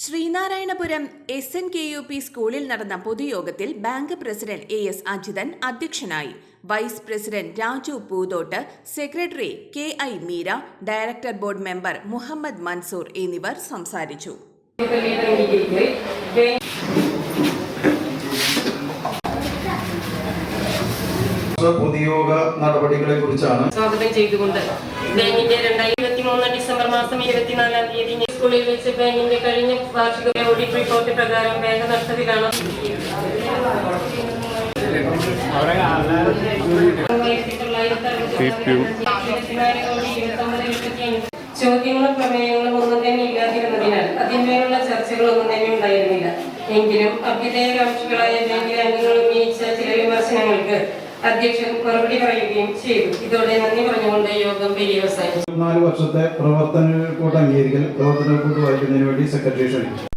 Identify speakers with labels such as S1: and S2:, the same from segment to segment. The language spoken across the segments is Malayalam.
S1: Sreenarayanapuram S N K U P സ്കൂളിൽ നടന്ന പൊതുയോഗത്തിൽ bank president A S Ajithan അധ്യക്ഷനായി. Vice president Raju Poothott secretary K I Meera director board member Muhammad Mansoor എന്നിവർ സംസാരിച്ചു.
S2: പൊതുയോഗ നടപടികളെ കുറിച്ചാണ്
S3: സ്വാഗതം ചെയ്തുകൊണ്ട്. ബാങ്കിന്റെ രണ്ടായിരത്തി മൂന്ന് ഡിസംബർ മാസം ഇരുപത്തിനാലാം തീയതി സ്കൂളിൽ വെച്ച് ബാങ്കിന്റെ കഴിഞ്ഞ വാർഷിക ഓഡിറ്റ് റിപ്പോർട്ട് പ്രകാരം ബാങ്ക് നഷ്ടത്തിലാണ് ചോദ്യങ്ങളും പ്രമേയങ്ങളും ഒന്നും തന്നെ ഇല്ലാതിരുന്നതിനാൽ അതിന്മേലുള്ള ചർച്ചകളൊന്നും തന്നെ ഉണ്ടായിരുന്നില്ല. എങ്കിലും അഭ്യുദയകാംക്ഷികളായ ബാങ്കിലെ അംഗങ്ങൾ ഉന്നയിച്ച അധ്യക്ഷൻ മറുപടി പറയുകയും ചെയ്തു ഇതോടെ നന്ദി പറഞ്ഞുകൊണ്ട് യോഗം പര്യവസാനിച്ചു
S2: നാല് വർഷത്തെ പ്രവർത്തന റിപ്പോർട്ട് അംഗീകരിക്കൽ പ്രവർത്തന റിപ്പോർട്ട് വായിക്കുന്നതിന് വേണ്ടി സെക്രട്ടറി ക്ഷണിക്കും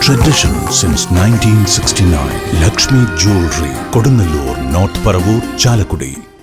S4: Tradition since 1969. Lakshmi Jewelry, Kodunallur, North Paravur, Chalakudi.